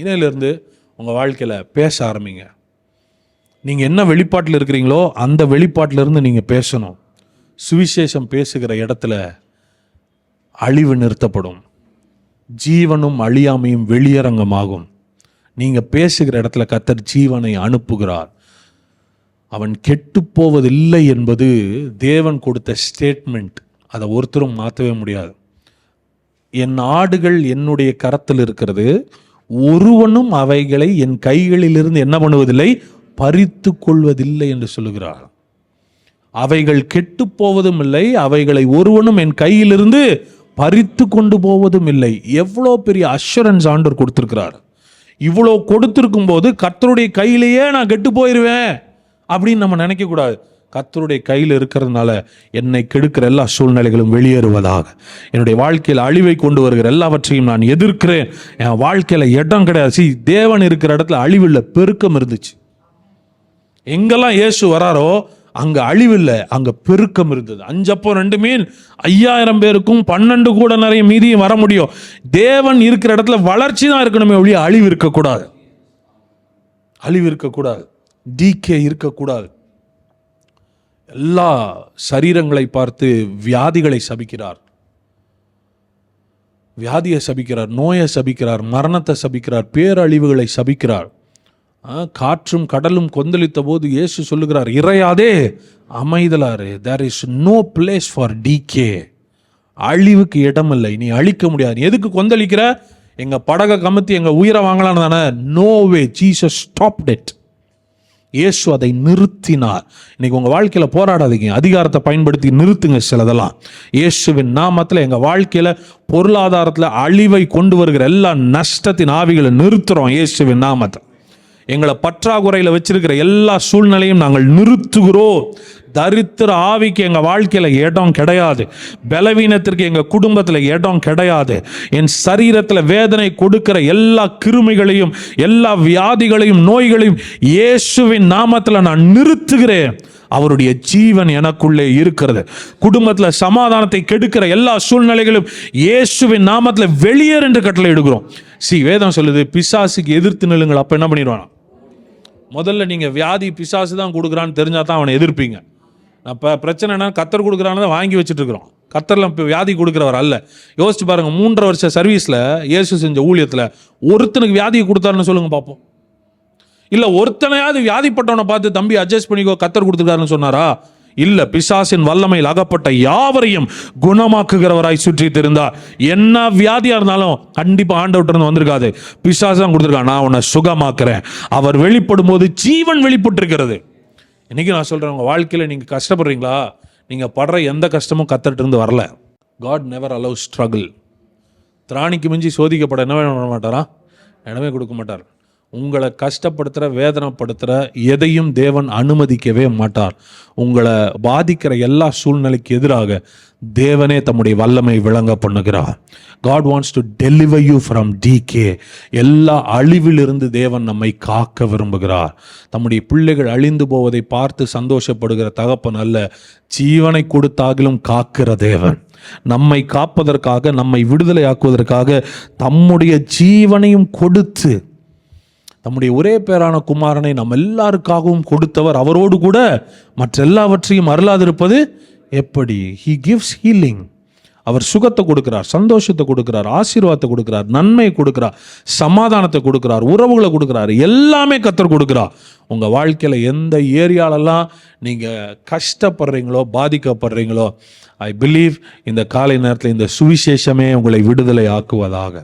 இன்னையிலேருந்து உங்கள் வாழ்க்கையில் பேச ஆரம்பிங்க. நீங்கள் என்ன வெளிப்பாட்டில் இருக்கிறீங்களோ அந்த வெளிப்பாட்டிலிருந்து நீங்கள் பேசணும். சுவிசேஷம் பேசுகிற இடத்துல அழிவு நிறுத்தப்படும். ஜீவனும் அழியாமையும் வெளியரங்கமாகும். நீங்கள் பேசுகிற இடத்துல கத்தர் ஜீவனை அனுப்புகிறார். அவன் கெட்டு போவதில்லை என்பது தேவன் கொடுத்த ஸ்டேட்மெண்ட் அதை ஒருத்தரும் மாற்றவே முடியாது. என் ஆடுகள் என்னுடைய கரத்தில் இருக்கிறது. ஒருவனும் அவைகளை என் கைகளிலிருந்து என்ன பண்ணுவதில்லை? பறித்து கொள்வதில்லை என்று சொல்லுகிறார். அவைகள் கெட்டு போவதும் இல்லை அவைகளை ஒருவனும் என் கையிலிருந்து பறித்து கொண்டு போவதும் இல்லை. எவ்வளோ பெரிய அஷூரன்ஸ் ஆண்டவர் கொடுத்துருக்கிறார். இவ்வளோ கொடுத்துருக்கும் போது கர்த்தருடைய கையிலேயே நான் கெட்டு போயிடுவேன் அப்படின்னு நம்ம நினைக்கக்கூடாது கத்தருடைய கையில் இருக்கிறதுனால என்னை கெடுக்கிற எல்லா சூழ்நிலைகளும் வெளியேறுவதாக. என்னுடைய வாழ்க்கையில் அழிவை கொண்டு வருகிற எல்லாவற்றையும் நான் எதிர்க்கிறேன். என் வாழ்க்கையில் இடம் கிடையாது. சி தேவன் இருக்கிற இடத்துல அழிவில்லை பெருக்கம் இருந்துச்சு. எங்கெல்லாம் இயேசு வராரோ அங்கே அழிவில்லை அங்கே பெருக்கம் இருந்தது. அஞ்சப்போ ரெண்டு மீன் ஐயாயிரம் பேருக்கும் பன்னெண்டு கூட நிறைய மீதியும் வர முடியும். தேவன் இருக்கிற இடத்துல வளர்ச்சி தான் இருக்கணுமே ஒழிய அழிவு இருக்கக்கூடாது. அழிவு இருக்கக்கூடாது. டிகே இருக்கக்கூடாது. எல்லா சரீரங்களை பார்த்து வியாதிகளை சபிக்கிறார். வியாதியை சபிக்கிறார் நோயை சபிக்கிறார் மரணத்தை சபிக்கிறார் பேரழிவுகளை சபிக்கிறார். ஆ, காற்றும் கடலும் கொந்தளித்த போது இயேசு சொல்லுகிறார் இறையாதே அமைதலாரு there is no place for decay அழிவுக்கு இடமில்லை நீ அழிக்க முடியாது. எதுக்கு கொந்தளிக்கிற? எங்கள் படகை கமுத்தி எங்கள் உயிரை வாங்கலான்னு தானே? No way Jesus stop that இயேசு அதை நிறுத்தினார். இன்னைக்கு உங்கள் வாழ்க்கையில் போராடாதீங்க. அதிகாரத்தை பயன்படுத்தி நிறுத்துங்க சிலதெல்லாம். இயேசுவின் நாமத்தில் எங்கள் வாழ்க்கையில் பொருளாதாரத்தில் அழிவை கொண்டு வருகிற எல்லா நஷ்டத்தின் ஆவிகளை நிறுத்துறோம் இயேசுவின் நாமத்தை எங்களை பற்றாக்குறையில் வச்சிருக்கிற எல்லா சூழ்நிலையும் நாங்கள் நிறுத்துகிறோம். தரித்திர ஆவிக்கு எங்கள் வாழ்க்கையில் இடம் கிடையாது. பலவீனத்திற்கு எங்கள் குடும்பத்தில் இடம் கிடையாது. என் சரீரத்தில் வேதனை கொடுக்கிற எல்லா கிருமிகளையும் எல்லா வியாதிகளையும் நோய்களையும் இயேசுவின் நாமத்தில் நான் நிறுத்துகிறேன். அவருடைய ஜீவன் எனக்குள்ளே இருக்கிறது. குடும்பத்தில் சமாதானத்தை கெடுக்கிற எல்லா சூழ்நிலைகளும் இயேசுவின் நாமத்தில் வெளியேறு என்று கட்டளை எடுக்கிறோம் சி வேதம் சொல்லுது பிசாசுக்கு எதிர்த்து நிலுங்கள் அப்போ என்ன பண்ணிடுவானா? முதல்ல நீங்கள் வியாதி பிசாசு தான் கொடுக்குறான்னு தெரிஞ்சால் தான் அவனை எதிர்ப்பீங்க. அப்போ பிரச்சனைனா கத்தர் கொடுக்குறான்னு தான் வாங்கி வச்சுட்டு இருக்கிறோம் கத்தரில் இப்போ வியாதி கொடுக்குறவர் அல்ல. யோசிச்சு பாருங்கள் மூன்றரை வருஷ சர்வீஸில் இயேசு செஞ்ச ஊழியத்தில் ஒருத்தனுக்கு வியாதியை கொடுத்தாருன்னு சொல்லுங்கள் பார்ப்போம் இல்லை ஒருத்தனையாவது வியாதிப்பட்டவனை பார்த்து தம்பி அட்ஜஸ்ட் பண்ணிக்கோ கத்தர் கொடுத்துருக்காருன்னு சொன்னாரா? இல்ல பிசாசின் வல்லமையில் அகப்பட்ட யாவரையும் குணமாக்குகிறவராய் சுற்றி இருந்தார் என்ன வியாதியா இருந்தாலும் கண்டிப்பா ஆண்டவர்ட்ட இருந்து வந்திருக்காது. பிசாசு தான் கொடுத்துருக்கான் நான் உன்னை சுகமாக்குறேன். அவர் வெளிப்படும் போது ஜீவன் வெளிப்பட்டிருக்கிறது. இன்னைக்கு நான் சொல்றேன் உங்க வாழ்க்கையில நீங்க கஷ்டப்படுறீங்களா? நீங்க படுற எந்த கஷ்டமும் கத்தர்ட்ட இருந்து வரல. காட் நெவர் அலவ் ஸ்ட்ரகிள் திராணிக்கு மிஞ்சி சோதிக்கப்பட என்ன பண்ண மாட்டாரா? இடமே கொடுக்க மாட்டார். உங்களை கஷ்டப்படுத்துகிற வேதனைப்படுத்துகிற எதையும் தேவன் அனுமதிக்கவே மாட்டார். உங்களை பாதிக்கிற எல்லா சூழ்நிலைக்கு எதிராக தேவனே தம்முடைய வல்லமை விளங்க பண்ணுகிறார். God wants to deliver you from decay எல்லா அழிவிலிருந்து தேவன் நம்மை காக்க விரும்புகிறார். தம்முடைய பிள்ளைகள் அழிந்து போவதை பார்த்து சந்தோஷப்படுகிற தகப்பன் அல்ல ஜீவனை கொடுத்தாகிலும் காக்கிற தேவன். நம்மை காப்பதற்காக நம்மை விடுதலையாக்குவதற்காக தம்முடைய ஜீவனையும் கொடுத்து தம்முடைய ஒரே பேரான குமாரனை நம்ம எல்லாருக்காகவும் கொடுத்தவர் அவரோடு கூட மற்ற எல்லாவற்றையும் அருளாதிருப்பது எப்படி? ஹி கிவ்ஸ் ஹீலிங் அவர் சுகத்தை கொடுக்கிறார் சந்தோஷத்தை கொடுக்கிறார் ஆசீர்வாதத்தை கொடுக்கிறார் நன்மையை கொடுக்கிறார் சமாதானத்தை கொடுக்கிறார் உறவுகளை கொடுக்கிறார் எல்லாமே கத்தர் கொடுக்கிறார். உங்கள் வாழ்க்கையில் எந்த ஏரியாலெல்லாம் நீங்கள் கஷ்டப்படுறீங்களோ பாதிக்கப்படுறீங்களோ ஐ பிலீவ் இந்த காலை நேரத்தில் இந்த சுவிசேஷமே உங்களை விடுதலை ஆக்குவதாக.